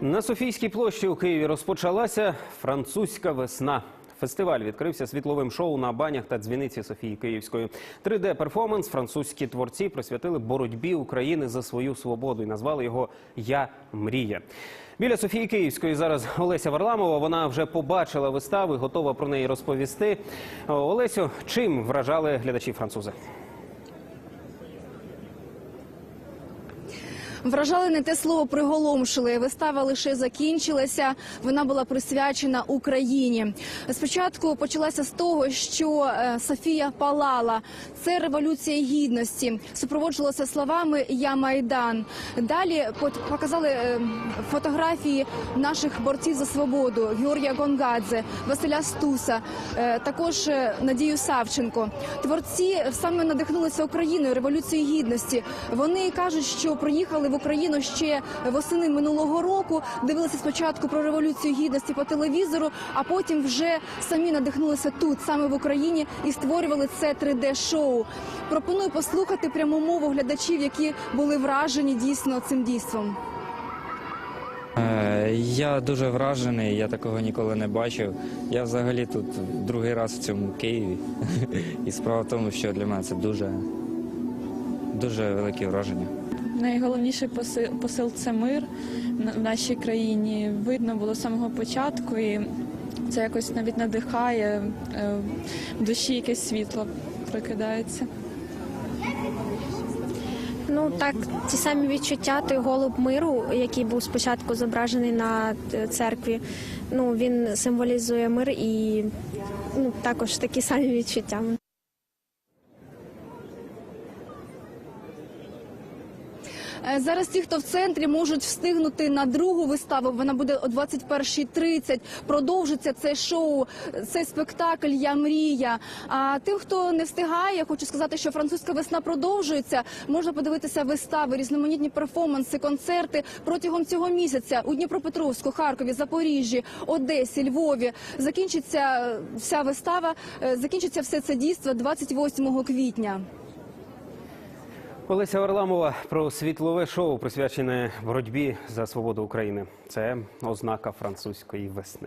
На Софійській площі у Києві розпочалася французька весна. Фестиваль відкрився світловим шоу на банях та дзвіниці Софії Київської. 3D-перформанс французькі творці присвятили боротьбі України за свою свободу і назвали його Я мрія. Біля Софії Київської зараз Олеся Варламова. Вона вже побачила виставу, і готова про неї розповісти. Олесю, чим вражали глядачі французи? Вражали не те слово приголомшили. Вистава лише закінчилася. Вона була присвячена Україні. Спочатку почалася з того, що е, Софія палала. Це революція гідності. Супроводжувалося словами Я Майдан. Далі показали е, фотографії наших борців за свободу Георгія Гонгадзе, Василя Стуса, е, також Надію Савченко. Творці саме надихнулися Україною, революцією гідності. Вони кажуть, що приїхали в Україну ще восени минулого року. Дивилися спочатку про революцію гідності по телевізору, а потім вже самі надихнулися тут, саме в Україні, і створювали це 3D-шоу. Пропоную послухати пряму мову глядачів, які були вражені дійсно цим дійством. Е, Я дуже вражений, я такого ніколи не бачив. Я взагалі тут другий раз в цьому Києві. І справа в тому, що для мене це дуже, дуже велике враження. Найголовніший посил, посил це мир в нашій країні. Видно було з самого початку, і це якось навіть надихає е, в душі якесь світло прокидається. Ну так, ті самі відчуття, той голуб миру, який був спочатку зображений на е, церкві. Ну він символізує мир і ну також такі самі відчуття. Зараз ті, хто в центрі, можуть встигнути на другу виставу. Вона буде о 21.30. Продовжиться це шоу, цей спектакль Я мрія. А тим, хто не встигає, хочу сказати, що французька весна продовжується. Можна подивитися вистави, різноманітні перформанси, концерти протягом цього місяця у Дніпропетровську, Харкові, Запоріжжі, Одесі, Львові. Закінчиться е, вся вистава, е, закінчиться все це дійство 28 квітня. Олеся Варламова про світлове шоу, присвячене боротьбі за свободу України. Це ознака французької весни.